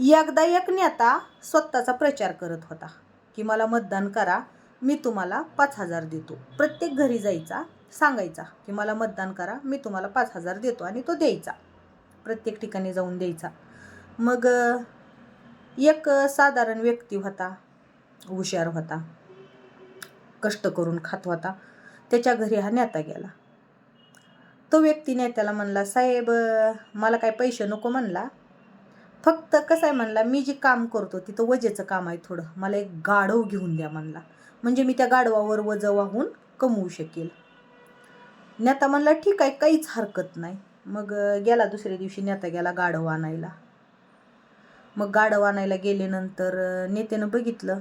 एकदा एक नेता स्वतःचा प्रचार करत होता की मला मतदान करा मी तुम्हाला पाच हजार देतो. प्रत्येक घरी जायचा सांगायचा की मला मतदान करा मी तुम्हाला पाच हजार देतो आणि तो द्यायचा. प्रत्येक ठिकाणी जाऊन द्यायचा. मग एक साधारण व्यक्ती होता हुशार होता कष्ट करून खात होता. त्याच्या घरी हा नेता गेला. तो व्यक्ती नेत्याला म्हणला साहेब मला काय पैसे नको म्हणला फक्त कसं आहे म्हणला मी जे काम करतो तिथं वजेचं काम आहे थोडं. मला एक गाढव घेऊन द्या म्हणला. म्हणजे मी त्या गाढवावर वज वाहून कमवू शकेल. नेता म्हणला ठीक आहे काहीच हरकत नाही. मग गेला दुसऱ्या दिवशी नेता गेला गाढव आणायला. मग गाढव आणायला गेल्यानंतर नेत्यानं बघितलं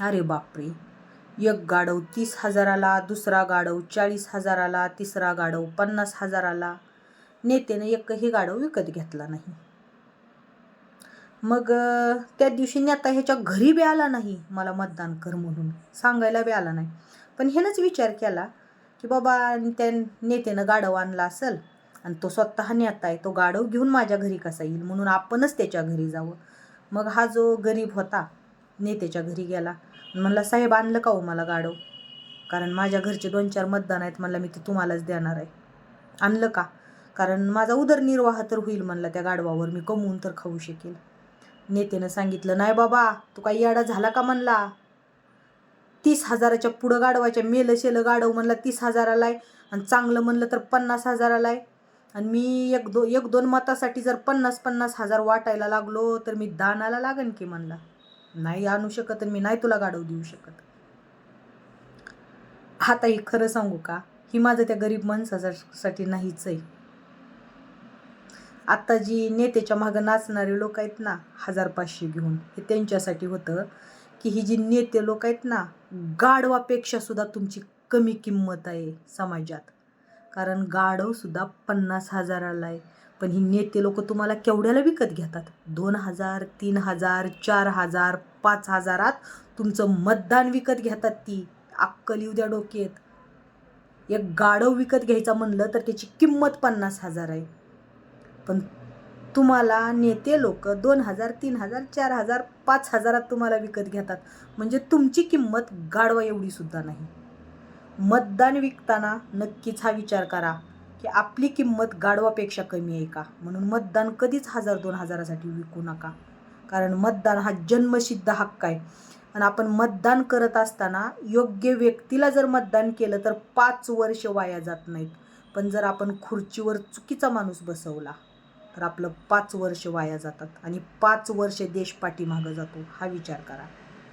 अरे बापरे! एक गाढव तीस हजाराला दुसरा गाढव चाळीस हजाराला तिसरा गाढव पन्नास हजाराला. नेत्यानं एकही गाढव विकत घेतला नाही. मग त्या दिवशी नेता ह्याच्या घरी बी आला नाही मला मतदान कर म्हणून. सांगायला बी आला नाही. पण ह्यानंच विचार केला की बाबा त्या नेत्यानं गाढव आणला असेल आणि तो स्वतः नेता आहे तो गाढव घेऊन माझ्या घरी कसा येईल? म्हणून आपणच त्याच्या घरी जावं. मग हा जो गरीब होता नेत्याच्या घरी गेला. म्हणला साहेब आणलं का हो मला गाढव? कारण माझ्या घरचे दोन चार मतदान आहेत म्हणलं मी ते तुम्हालाच देणार आहे. आणलं का? कारण माझा उदरनिर्वाह तर होईल म्हणला त्या गाढवावर मी कमवून तर खाऊ शकेल. नेत्यानं सांगितलं नाही बाबा तू काही याडा झाला का म्हणला? तीस हजाराच्या पुढं गाडवायच्या मेलं शेलं गाडव म्हणला तीस हजाराला आहे आणि चांगलं म्हणलं तर पन्नास हजाराला आहे आणि मी एक दो एक दोन मतासाठी जर पन्नास पन्नास हजार वाटायला लागलो तर मी दानाला लागन की म्हणला. नाही आणू शकत आणि मी नाही तुला गाडव देऊ शकत. आता ही खरं सांगू का? ही माझं त्या गरीब माणसासाठी नाहीच आहे. आत्ता जी नेत्याच्या मागं नाचणारे लोक आहेत ना हजार पाचशे घेऊन हे त्यांच्यासाठी होतं की ही जी नेते लोक आहेत ना गाढवापेक्षा सुद्धा तुमची कमी किंमत आहे समाजात. कारण गाढवसुद्धा पन्नास हजाराला आहे. पण ही नेते लोक तुम्हाला केवढ्याला विकत घेतात? दोन हजार तीन हजार चार हजार पाच हजारात तुमचं मतदान विकत घेतात ती. अक्कल येऊ द्या डोक्यात. एक गाढव विकत घ्यायचा म्हणलं तर त्याची किंमत पन्नास हजार आहे. पण तुम्हाला नेते लोक दोन हजार तीन हजार चार हजार पाच हजारात तुम्हाला विकत घेतात. म्हणजे तुमची किंमत गाढवा एवढीसुद्धा नाही. मतदान विकताना नक्कीच हा विचार करा की आपली किंमत गाढवापेक्षा कमी आहे का? म्हणून मतदान कधीच हजार दोन हजारासाठी विकू नका. कारण मतदान हा जन्मसिद्ध हक्क आहे. आणि आपण मतदान करत असताना योग्य व्यक्तीला जर मतदान केलं तर पाच वर्ष वाया जात नाहीत. पण जर आपण खुर्चीवर चुकीचा माणूस बसवला तर आपलं पाच वर्ष वाया जातात आणि पाच वर्ष देश पाठीमागं जातो हा विचार करा.